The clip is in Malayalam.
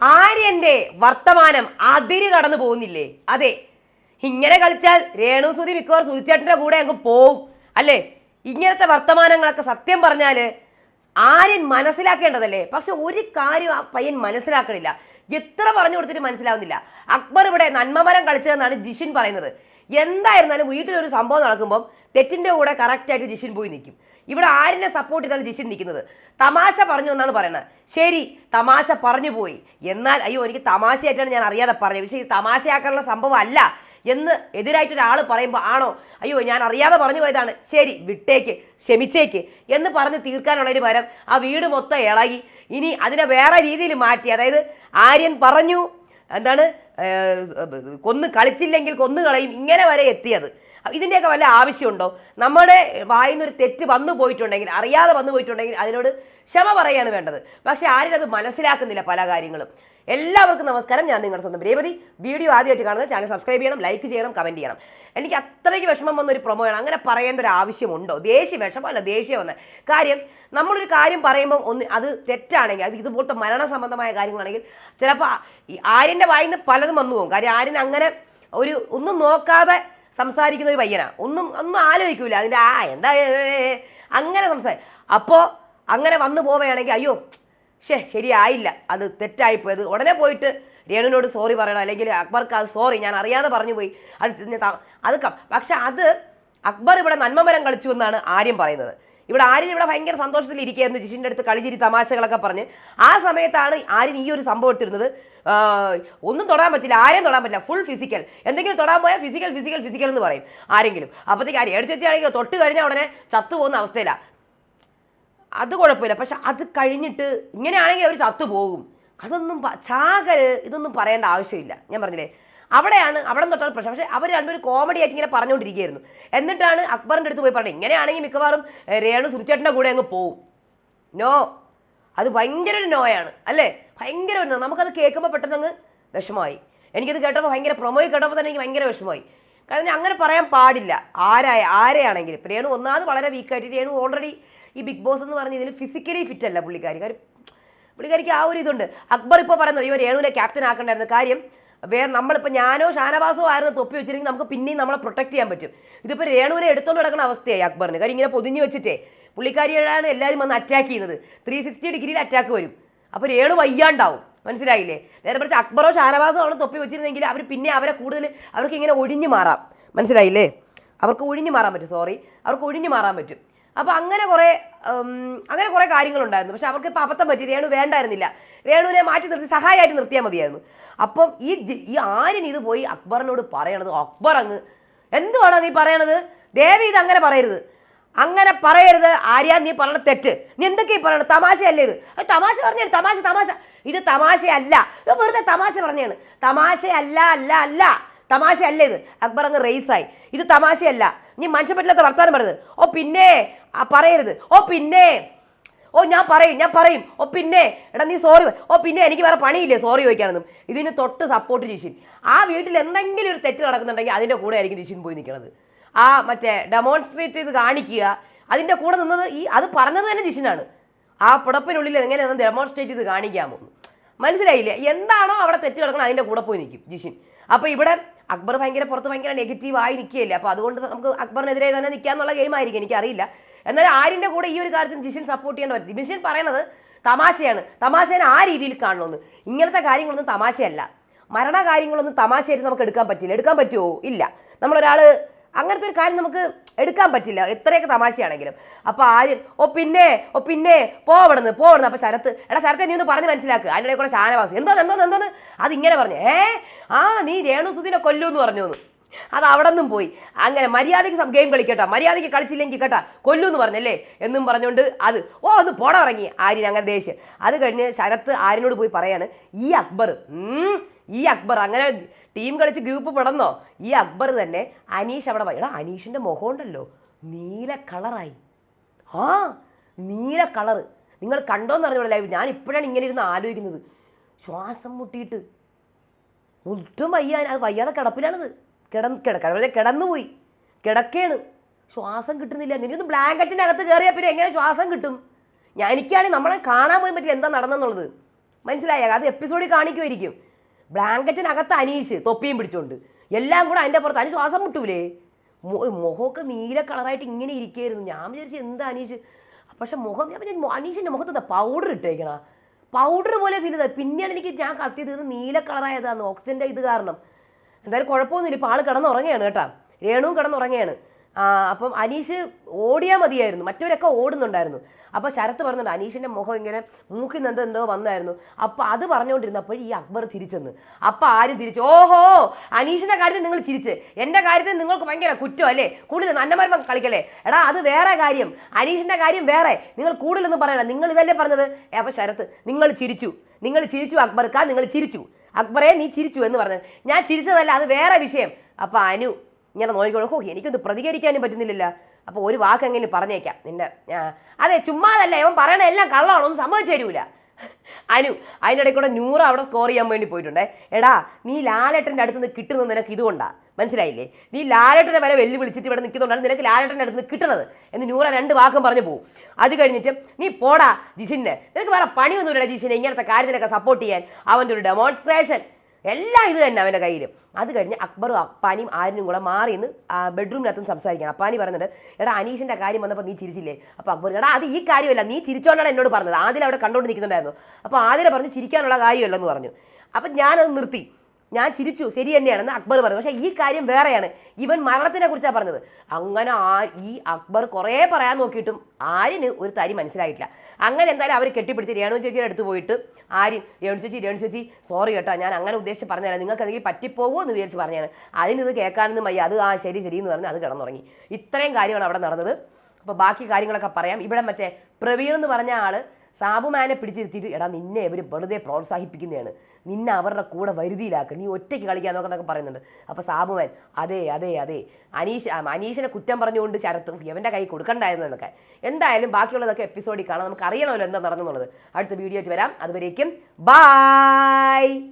ആര്യന്റെ വർത്തമാനം അതിരി കടന്നു പോകുന്നില്ലേ? അതെ. ഇങ്ങനെ കളിച്ചാൽ രേണു സുതി മിക്കവാറും സുതിച്ചേട്ടന്റെ കൂടെ അങ്ങ് പോവും അല്ലേ? ഇങ്ങനത്തെ വർത്തമാനങ്ങളൊക്കെ സത്യം പറഞ്ഞാൽ ആര്യൻ മനസ്സിലാക്കേണ്ടതല്ലേ? പക്ഷെ ഒരു കാര്യം ആ പയ്യൻ മനസ്സിലാക്കണില്ല. എത്ര പറഞ്ഞു കൊടുത്തിട്ട് മനസ്സിലാവുന്നില്ല. അക്ബർ ഇവിടെ നന്മമരം കളിച്ചതെന്നാണ് ജിഷിൻ പറയുന്നത്. എന്തായിരുന്നാലും വീട്ടിലൊരു സംഭവം നടക്കുമ്പോൾ തെറ്റിന്റെ കൂടെ കറക്റ്റായിട്ട് ജിഷിൻ പോയി നിൽക്കും. ഇവിടെ ആരിനെ സപ്പോർട്ട് ചെയ്താണ് ജിഷിൻ നിൽക്കുന്നത്? തമാശ പറഞ്ഞു എന്നാണ് പറയുന്നത് ശരി തമാശ പറഞ്ഞു പോയി. എന്നാൽ അയ്യോ എനിക്ക് തമാശയായിട്ടാണ് ഞാൻ അറിയാതെ പറഞ്ഞത്. പക്ഷേ ഈ തമാശയാക്കാനുള്ള സംഭവം അല്ല എന്ന് എതിരായിട്ട് ഒരാൾ പറയുമ്പോൾ ആണോ? അയ്യോ ഞാൻ അറിയാതെ പറഞ്ഞു പോയതാണ്. ശരി വിട്ടേക്ക് ക്ഷമിച്ചേക്ക് എന്ന് പറഞ്ഞ് തീർക്കാനുള്ളതിന് പരം ആ വീട് മൊത്തം ഇളകി. ഇനി അതിനെ വേറെ രീതിയിൽ മാറ്റി. അതായത് ആര്യൻ പറഞ്ഞു എന്താണ് കൊന്ന് കളിച്ചില്ലെങ്കിൽ കൊന്നു കളയും ഇങ്ങനെ വരെ എത്തിയത്. ഇതിന്റെയൊക്കെ വല്ല ആവശ്യമുണ്ടോ? നമ്മുടെ വായിന്ന് ഒരു തെറ്റ് വന്നു പോയിട്ടുണ്ടെങ്കിൽ അറിയാതെ വന്നു പോയിട്ടുണ്ടെങ്കിൽ അതിനോട് ക്ഷമ പറയാണ് വേണ്ടത്. പക്ഷേ ആരും അത് മനസ്സിലാക്കുന്നില്ല പല കാര്യങ്ങളും. എല്ലാവർക്കും നമസ്കാരം. ഞാൻ നിങ്ങളുടെ സ്വന്തം രേവതി. വീഡിയോ ആദ്യമായിട്ട് കാണുന്നത് ചാനൽ സബ്സ്ക്രൈബ് ചെയ്യണം ലൈക്ക് ചെയ്യണം കമന്റ് ചെയ്യണം. എനിക്ക് അത്രയ്ക്ക് വിഷമം വന്ന ഒരു പ്രൊമോയാണ്. അങ്ങനെ പറയേണ്ട ഒരു ആവശ്യമുണ്ടോ? ദേഷ്യ അല്ല ദേഷ്യം വന്ന. കാര്യം നമ്മളൊരു കാര്യം പറയുമ്പോൾ ഒന്ന് അത് തെറ്റാണെങ്കിൽ അത് ഇതുപോലത്തെ മരണ സംബന്ധമായ കാര്യങ്ങളാണെങ്കിൽ ചിലപ്പോൾ ആര്യന്റെ വായിന്ന് പലതും വന്നു പോകും. കാര്യം ആര്യൻ അങ്ങനെ ഒരു ഒന്നും നോക്കാതെ സംസാരിക്കുന്ന ഒരു പയ്യനാ. ഒന്നും ഒന്നും ആലോചിക്കൂല. അതിന്റെ ആ എന്താ അങ്ങനെ സംസാരി. അപ്പോൾ അങ്ങനെ വന്നു പോവുകയാണെങ്കിൽ അയ്യോ ഷേ ശരിയായില്ല. അത് തെറ്റായിപ്പോയത് ഉടനെ പോയിട്ട് രേണുവിനോട് സോറി പറയണം. അല്ലെങ്കിൽ അക്ബർക്ക് അത് സോറി ഞാൻ അറിയാതെ പറഞ്ഞു പോയി. അത് അത് പക്ഷെ അത് അക്ബർ ഇവിടെ നന്മമരം കളിച്ചു എന്നാണ് ആര്യം പറയുന്നത്. ഇവിടെ ആര്യൻ ഇവിടെ ഭയങ്കര സന്തോഷത്തിൽ ഇരിക്കുകയായിരുന്നു ജിഷിന്റെ അടുത്ത് കളിച്ചിരി തമാശകളൊക്കെ പറഞ്ഞ്. ആ സമയത്താണ് ആര്യൻ ഈ ഒരു സംഭവം എടുത്തിരുന്നത്. ഒന്നും തൊടാൻ പറ്റില്ല ആരെയും തൊടാൻ പറ്റില്ല ഫുൾ ഫിസിക്കൽ എന്തെങ്കിലും തൊടാൻ പോയാൽ ഫിസിക്കൽ ഫിസിക്കൽ ഫിസിക്കൽ എന്ന് പറയും ആരെങ്കിലും. അപ്പോഴത്തേക്ക് ആര് എടുത്ത് വെച്ചാണെങ്കിൽ തൊട്ട് കഴിഞ്ഞാൽ ഉടനെ ചത്തു പോകുന്ന അവസ്ഥയിലാണ് അത് കുഴപ്പമില്ല. പക്ഷെ അത് കഴിഞ്ഞിട്ട് ഇങ്ങനെയാണെങ്കിൽ അവർ ചത്തു പോകും. അതൊന്നും ചാകൽ ഇതൊന്നും പറയേണ്ട ആവശ്യമില്ല. ഞാൻ പറഞ്ഞില്ലേ? അവിടെയാണ് അവിടെ തൊട്ടാണ് പ്രശ്നം. പക്ഷേ അവർ രണ്ടുപേരും കോമഡി ആയിട്ട് ഇങ്ങനെ പറഞ്ഞുകൊണ്ടിരിക്കുകയായിരുന്നു. എന്നിട്ടാണ് അക്ബറിന്റെ അടുത്ത് പോയി പറഞ്ഞത്. ഇങ്ങനെയാണെങ്കിൽ മിക്കവാറും രേണു സുരിച്ചേട്ടന്റെ കൂടെ അങ്ങ് പോവും. നോ അത് ഭയങ്കര ഒരു നോയാണ് അല്ലേ? ഭയങ്കര നോ നമുക്കത് കേൾക്കുമ്പോൾ പെട്ടെന്ന് അങ്ങ് വിഷമമായി. എനിക്കത് കേട്ടപ്പോൾ ഭയങ്കര പ്രൊമോയിൽ കേട്ടപ്പോൾ തന്നെ എനിക്ക് ഭയങ്കര വിഷമമായി. കാരണം ഞാൻ അങ്ങനെ പറയാൻ പാടില്ല. ആരായ ആരെയാണെങ്കിലും. ഇപ്പം രേണു ഒന്നാമത് വളരെ വീക്കായിട്ട് രേണു ഓൾറെഡി ഈ ബിഗ് ബോസ് എന്ന് പറഞ്ഞ ഇതിൽ ഫിസിക്കലി ഫിറ്റ് അല്ല പുള്ളിക്കാരി. കാര്യം പുള്ളിക്കാരിക്ക് ആ ഒരു ഇതുണ്ട്. അക്ബർ ഇപ്പോൾ പറയുന്നത് ഇവർ രേണുവിനെ ക്യാപ്റ്റൻ ആക്കണ്ടായിരുന്നു. കാര്യം വേറെ നമ്മളിപ്പോൾ ഞാനോ ഷാനവാസോ ആയിരുന്നു തൊപ്പി വെച്ചിരുന്നെങ്കിൽ നമുക്ക് പിന്നെയും നമ്മളെ പ്രൊട്ടക്ട് ചെയ്യാൻ പറ്റും. ഇതിപ്പോൾ രേണുവിനെ എടുത്തോണ്ട് നടക്കുന്ന അവസ്ഥയായി അക്ബറിന്. കാര്യം ഇങ്ങനെ പൊതിഞ്ഞ് വെച്ചിട്ടേ പുള്ളിക്കാരിയാണ് എല്ലാവരും വന്ന് അറ്റാക്ക് ചെയ്യുന്നത്. ത്രീ സിക്സ്റ്റി ഡിഗ്രിയിൽ അറ്റാക്ക് വരും. അപ്പോൾ രേണു വയ്യാണ്ടാവും. മനസ്സിലായില്ലേ? നേരെ മറിച്ച് അക്ബറോ ഷാനവാസോ ആണ് തൊപ്പി വെച്ചിരുന്നെങ്കിൽ അവർ പിന്നെ അവരെ കൂടുതൽ അവർക്ക് ഇങ്ങനെ ഒഴിഞ്ഞു മാറാം. മനസ്സിലായില്ലേ? അവർക്ക് ഒഴിഞ്ഞു മാറാൻ പറ്റും സോറി അവർക്ക് ഒഴിഞ്ഞു മാറാൻ പറ്റും. അപ്പോൾ അങ്ങനെ കുറേ അങ്ങനെ കുറേ കാര്യങ്ങളുണ്ടായിരുന്നു. പക്ഷെ അവർക്ക് ഇപ്പോൾ അബദ്ധം പറ്റി. രേണു വേണ്ടായിരുന്നില്ല. രേണുവിനെ മാറ്റി നിർത്തി സഹായമായിട്ട് നിർത്തിയാൽ മതിയായിരുന്നു. അപ്പം ഈ ഈ ആര്യൻ ഇത് പോയി അക്ബറിനോട് പറയണത് അക്ബർ അങ്ങ് എന്തുവാണോ നീ പറയണത്? ദേവി ഇത് അങ്ങനെ പറയരുത്. അങ്ങനെ പറയരുത്. ആര്യ നീ പറയണ തെറ്റ്. നീ എന്തൊക്കെ ഈ പറയണത്? തമാശയല്ലേ ഇത്? തമാശ പറഞ്ഞു തമാശ തമാശ. ഇത് തമാശയല്ല. ഇത് വെറുതെ തമാശ പറഞ്ഞാണ്. തമാശയല്ല അല്ല അല്ല. തമാശയല്ല ഇത്. അക്ബർ അങ്ങ് റേസായി ഇത് തമാശയല്ല. നീ മനുഷ്യ പറ്റില്ലാത്ത വർത്താനം പറയുന്നത് ഓ പിന്നെ. പറയരുത്. ഓ പിന്നെ. ഓ ഞാൻ പറയും ഞാൻ പറയും. ഓ പിന്നെ. എടാ നീ സോറി ഓ പിന്നെ എനിക്ക് വേറെ പണിയില്ലേ? സോറി ചോദിക്കാനൊന്നും. ഇതിന് തൊട്ട് സപ്പോർട്ട് ജിഷിൻ. ആ വീട്ടിൽ എന്തെങ്കിലും ഒരു തെറ്റ് നടക്കുന്നുണ്ടെങ്കിൽ അതിന്റെ കൂടെ ആയിരിക്കും ജിഷിൻ പോയി നിൽക്കുന്നത് ആ മറ്റേ ഡെമോൺസ്ട്രേറ്റ് ചെയ്ത് കാണിക്കുക. അതിന്റെ കൂടെ നിന്നത് ഈ അത് പറഞ്ഞത് തന്നെ ജിഷിനാണ്. ആ പുടപ്പിനുള്ളിൽ എങ്ങനെയാണ് ഡെമോൺസ്ട്രേറ്റ് ചെയ്ത് കാണിക്കാമോ? മനസ്സിലായില്ലേ? എന്താണോ അവിടെ തെറ്റ് കിടക്കണം അതിന്റെ കൂടെ പോയി നിൽക്കും ജിഷിൻ. അപ്പോൾ ഇവിടെ അക്ബർ ഭയങ്കര പുറത്ത് ഭയങ്കര നെഗറ്റീവ് ആയി നിൽക്കുകയല്ലേ അപ്പോൾ അതുകൊണ്ട് നമുക്ക് അക്ബറിനെതിരെ തന്നെ നിൽക്കാന്നുള്ള ഗെയിം ആയിരിക്കും എനിക്കറിയില്ല. എന്നാലും ആരിന്റെ കൂടെ ഈ ഒരു കാര്യത്തിൽ ജിഷിൻ സപ്പോർട്ട് ചെയ്യേണ്ട പറ്റും ജിഷിൻ പറയണത് തമാശയാണ്. തമാശേനെ ആ രീതിയിൽ കാണണമെന്ന് ഇങ്ങനത്തെ കാര്യങ്ങളൊന്നും തമാശയല്ല. മരണ കാര്യങ്ങളൊന്നും തമാശയായിട്ട് നമുക്ക് എടുക്കാൻ പറ്റില്ല. എടുക്കാൻ പറ്റുമോ ഇല്ല. നമ്മളൊരാൾ അങ്ങനത്തെ ഒരു കാര്യം നമുക്ക് എടുക്കാൻ പറ്റില്ല. എത്രയൊക്കെ തമാശയാണെങ്കിലും. അപ്പോൾ ആര്യൻ ഓ പിന്നെ ഓ പിന്നെ പോവണെന്ന് പോവണെന്ന് അപ്പോൾ ശരത്ത് എടാ ശരത്തെ നീ ഒന്ന് പറഞ്ഞ് മനസ്സിലാക്കുക അതിന്റെ കൂടെ ഷാനവാസ്? എന്തോ എന്തോ എന്തോന്ന് അതിങ്ങനെ പറഞ്ഞു ഏ ആ നീ രേണുസുദിനെ കൊല്ലൂ എന്ന് പറഞ്ഞു അത് അവിടെ നിന്നും പോയി. അങ്ങനെ മര്യാദയ്ക്ക് ഗെയിം കളിക്കട്ടോ. മര്യാദയ്ക്ക് കളിച്ചില്ലെങ്കിൽ കേട്ടാ കൊല്ലൂ എന്ന് പറഞ്ഞല്ലേ? എന്നും പറഞ്ഞുകൊണ്ട് അത് ഓ ഒന്ന് പോട ഇറങ്ങി. ആര്യൻ അങ്ങനെ ദേഷ്യം. അത് കഴിഞ്ഞ് ശരത്ത് ആര്യനോട് പോയി പറയാണ് ഈ അക്ബർ ഈ അക്ബർ അങ്ങനെ ടീം കളിച്ച് ഗ്രൂപ്പ് പെടന്നോ? ഈ അക്ബർ തന്നെ അനീഷ് അവിടെ. എടാ അനീഷിന്റെ മുഖം ഉണ്ടല്ലോ. നീല കളറായി ആ നീല കളറ് നിങ്ങൾ കണ്ടോന്ന് അറിഞ്ഞോളൂ ലൈവ് ഞാൻ ഇപ്പോഴാണ് ഇങ്ങനെ ഇരുന്ന് ആലോചിക്കുന്നത്. ശ്വാസം മുട്ടിയിട്ട്. ഒട്ടും വയ്യാൻ അത് വയ്യാതെ കിടപ്പിലാണത്. കിട കിടക്ക കിടന്നുപോയി കിടക്കേണ്. ശ്വാസം കിട്ടുന്നില്ല. നിനക്കൊന്ന് ബ്ലാങ്കറ്റിന്റെ അകത്ത് കയറിയാൽ പിന്നെ എങ്ങനെ ശ്വാസം കിട്ടും? ഞാൻ എനിക്കാണെങ്കിൽ നമ്മളെ കാണാൻ പോലും പറ്റില്ല എന്താ നടന്നെന്നുള്ളത്. മനസ്സിലായ? അത് എപ്പിസോഡിൽ കാണിക്കുമായിരിക്കും ബ്ലാങ്കറ്റിനകത്ത് അനീഷ് തൊപ്പിയും പിടിച്ചോണ്ട്. എല്ലാം കൂടെ അതിന്റെ പുറത്ത്. അനീഷ് ശ്വാസം മുട്ടൂലേ? മുഖമൊക്കെ നീല കളറായിട്ട് ഇങ്ങനെ ഇരിക്കുകയായിരുന്നു ഞാൻ വിചാരിച്ചു എന്താ അനീഷ്? പക്ഷെ മുഖം ഞാൻ വിചാരിച്ചു അനീഷിന്റെ മുഖത്ത് എന്താ പൗഡർ ഇട്ടേക്കണ? പൗഡർ പോലെ ഫീൽ ചെയ്തത്. പിന്നെയാണ് എനിക്ക് ഞാൻ കത്തിയത് ഇത് നീല കളറായതാണ് ഓക്സിജന്റെ ഇത് കാരണം. എന്തായാലും കുഴപ്പമൊന്നുമില്ല. ഇപ്പോൾ ആൾ കിടന്നുറങ്ങുകയാണ് കേട്ടോ. രേണുവും കിടന്നുറങ്ങുകയാണ് അപ്പം അനീഷ് ഓടിയാൽ മതിയായിരുന്നു. മറ്റവരൊക്കെ ഓടുന്നുണ്ടായിരുന്നു. അപ്പോൾ ശരത്ത് പറഞ്ഞിട്ടുണ്ട് അനീഷിന്റെ മുഖം ഇങ്ങനെ മൂക്കിൽ നിന്ന് എന്തോ വന്നായിരുന്നു. അപ്പോൾ അത് പറഞ്ഞുകൊണ്ടിരുന്നപ്പോൾ ഈ അക്ബർ തിരിച്ചെന്ന്. അപ്പോൾ ആരും തിരിച്ചു? ഓഹോ അനീഷിന്റെ കാര്യത്തിൽ നിങ്ങൾ ചിരിച്ച്. എന്റെ കാര്യത്തിൽ നിങ്ങൾക്ക് ഭയങ്കര കുറ്റം അല്ലേ? കൂടുതൽ നന്നമരം കളിക്കല്ലേ? എടാ അത് വേറെ കാര്യം. അനീഷിന്റെ കാര്യം വേറെ. നിങ്ങൾ കൂടുതലൊന്നും പറയണ്ട. നിങ്ങൾ ഇതല്ലേ പറഞ്ഞത്? അപ്പോൾ ശരത്ത് നിങ്ങൾ ചിരിച്ചു. നിങ്ങൾ ചിരിച്ചു അക്ബർക്കാ നിങ്ങൾ ചിരിച്ചു. അക്ബറെ നീ ചിരിച്ചു എന്ന് പറഞ്ഞത് ഞാൻ ചിരിച്ചതല്ല അത് വേറെ വിഷയം. അപ്പോൾ അനു ഇങ്ങനെ നോക്കിക്കോളൂ. ഹോ എനിക്കൊന്ന് പ്രതികരിക്കാനും പറ്റുന്നില്ലല്ലോ. അപ്പോൾ ഒരു വാക്കെങ്കിലും പറഞ്ഞേക്കാം നിന്റെ ആ, അതെ ചുമ്മാതല്ല ഇവൻ പറയണ എല്ലാം കള്ളമാണോ ഒന്നും സമ്മതിച്ചു തരൂല. അനു അതിന്റെ ഇടയിൽ കൂടെ നൂറ് അവിടെ സ്കോർ ചെയ്യാൻ വേണ്ടി പോയിട്ടുണ്ടേ. എടാ നീ ലാലേട്ടന്റെ അടുത്ത് നിന്ന് കിട്ടുന്നത് നിനക്ക് ഇതുകൊണ്ടാ. മനസ്സിലായില്ലേ? നീ ലാലേട്ടനെ വരെ വെല്ലു വിളിച്ചിട്ട് ഇവിടെ നിൽക്കുന്നുണ്ടാണ് നിനക്ക് ലാലേട്ടന്റെ അടുത്ത് നിന്ന് കിട്ടുന്നത്. എന്ന് നൂറ രണ്ട് വാക്കും പറഞ്ഞു പോകും. അത് കഴിഞ്ഞിട്ട് നീ പോടാ ജിഷിന്റെ നിനക്ക് വേറെ പണിയൊന്നുമില്ല ജിഷിനെ ഇങ്ങനത്തെ കാര്യത്തിനൊക്കെ സപ്പോർട്ട് ചെയ്യാൻ. അവന്റെ ഒരു ഡെമോൺസ്ട്രേഷൻ എല്ലാം ഇത് തന്നെ അവന്റെ കയ്യിൽ അത് കഴിഞ്ഞ് അക്ബറും അപ്പാനിയും ആരിനും കൂടെ മാറി നിന്ന് ബെഡ്റൂമിനകത്തും സംസാരിക്കണം അപ്പാനി പറഞ്ഞത് എടാ അനീഷിന്റെ കാര്യം വന്നപ്പോൾ നീ ചിരിച്ചില്ലേ? അപ്പോൾ അക്ബർ എടാ അത് ഈ കാര്യമല്ല നീ ചിരിച്ചോണ്ടാണ് എന്നോട് പറഞ്ഞത്. ആദ്യം അവിടെ കണ്ടുകൊണ്ട് നിൽക്കുന്നുണ്ടായിരുന്നു അപ്പോൾ ആദ്യം പറഞ്ഞ് ചിരിക്കാനുള്ള കാര്യമല്ലെന്ന് പറഞ്ഞു. അപ്പം ഞാനത് നിർത്തി. ഞാൻ ചിരിച്ചു ശരി തന്നെയാണെന്ന് അക്ബർ പറഞ്ഞു. പക്ഷേ ഈ കാര്യം വേറെയാണ്. ഇവൻ മരണത്തിനെ കുറിച്ചാണ് പറഞ്ഞത്. അങ്ങനെ ആ ഈ അക്ബർ കുറേ പറയാൻ നോക്കിയിട്ടും ആര്യന് ഒരു തരി മനസ്സിലായിട്ടില്ല. അങ്ങനെ എന്തായാലും അവർ കെട്ടിപ്പിടിച്ച് രേണു ചേച്ചിയുടെ അടുത്ത് പോയിട്ട് ആര്യൻ രേണു ചേച്ചി രേണു ചേച്ചി സോറി കേട്ടോ ഞാൻ അങ്ങനെ ഉദ്ദേശിച്ച് പറഞ്ഞതല്ല. നിങ്ങൾക്ക് എന്തെങ്കിലും പറ്റിപ്പോകുമോ എന്ന് വിചാരിച്ച് പറഞ്ഞാണ് അതിനിത് കേൾക്കാനൊന്നും വയ്യ. അത് ആ ശരി ശരി എന്ന് പറഞ്ഞ് അത് കിടന്നുറങ്ങി. ഇത്രയും കാര്യമാണ് അവിടെ നടന്നത്. അപ്പോൾ ബാക്കി കാര്യങ്ങളൊക്കെ പറയാം. ഇവിടെ മറ്റേ പ്രവീൺ എന്ന് പറഞ്ഞ ആൾ സാബുമാനെ പിടിച്ചിരുത്തിയിട്ട് എടാ നിന്നെ ഇവർ വെറുതെ പ്രോത്സാഹിപ്പിക്കുന്നതാണ്. നിന്നെ അവരുടെ കൂടെ വരുതിയിലാക്കുക നീ ഒറ്റയ്ക്ക് കളിക്കാൻ നോക്കുന്നൊക്കെ പറയുന്നുണ്ട്. അപ്പോൾ സാബുമാൻ അതെ അതെ അതെ. അനീഷ് അനീഷിനെ കുറ്റം പറഞ്ഞുകൊണ്ട് ശരത്ത് എവന്റെ കൈ കൊടുക്കണ്ടായിരുന്നു എന്നൊക്കെ. എന്തായാലും ബാക്കിയുള്ളതൊക്കെ എപ്പിസോഡിൽ കാണാം. നമുക്ക് അറിയണമല്ലോ എന്താ നടന്നുള്ളത് അടുത്ത വീഡിയോ ആയിട്ട് വരാം. അതുവരേക്കും ബായ്